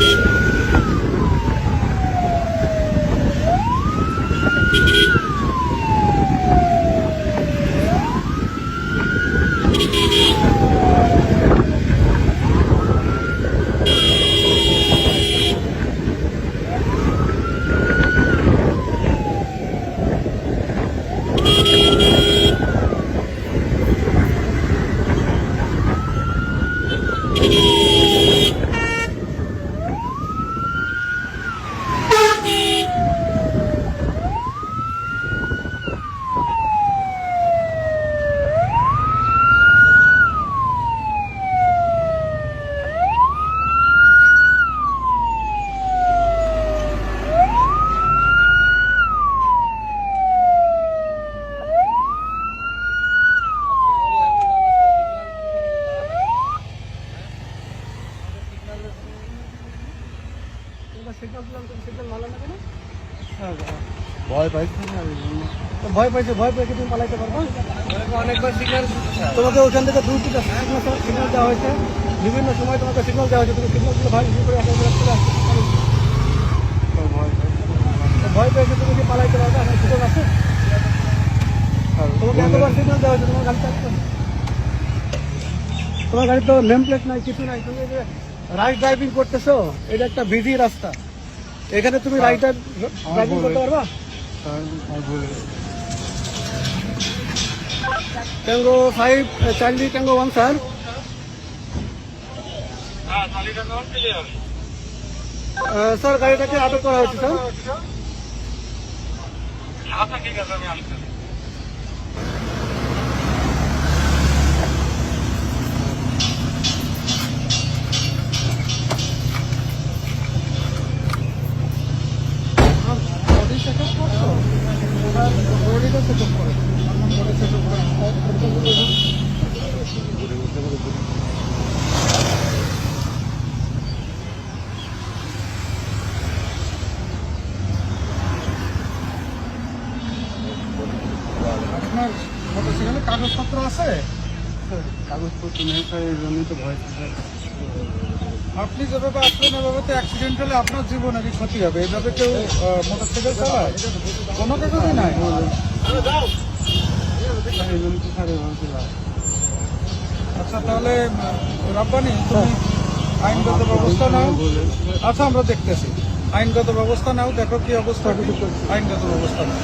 Beep. ভয় পাইছি না। ভয় পাইছে ভয় পেয়ে তুমি পালাইতে পারব? অনেকবার সিগন্যাল তোমাকে ওখান থেকে দু দুটা সিগন্যাল সিগন্যাল দেওয়া হয়েছে। বিভিন্ন সময় তোমাকে সিগন্যাল দেওয়া হয়েছে তুমি সিগন্যালগুলো ভাই কি করে? ভয় পাইছি ভয় পেয়েছে তুমি কি পালাইতে পারবে? আমার সুযোগ আছে। তোমাকে এতবার সিগন্যাল দেওয়া হয়েছে তোমার গাড়ি তোমার গাড়ি তো নেম প্লেট নাই কিছু নাই তুমি যে রাইড ড্রাইভিং করতেছো এটা একটা বিজি রাস্তা। এখানে তুমি রাইডার ড্রাইভিং করতে পারবা? Tango five Charlie tango one sir. Sir গাড়িটাকে আটক করা হয়েছে স্যার। বডি করো বডি চেকআপ করো আপনার মোটরসাইকেলে কাগজপত্র আছে? কাগজপত্র নেই স্যার এই জন্যই তো ভয়। আপনি যেভাবে আসলেন এভাবে তো অ্যাক্সিডেন্ট হলে আপনার জীবনেরই ক্ষতি হবে। এইভাবে কেউ মোটরসাইকেল চালায়? কোনো কাগজই নাই। আচ্ছা তাহলে রাব্বানি, তুমি আইনগত ব্যবস্থা নাও। আচ্ছা আমরা দেখতেছি। আইনগত ব্যবস্থা নাও, দেখো কি অবস্থা। আইনগত ব্যবস্থা নাও।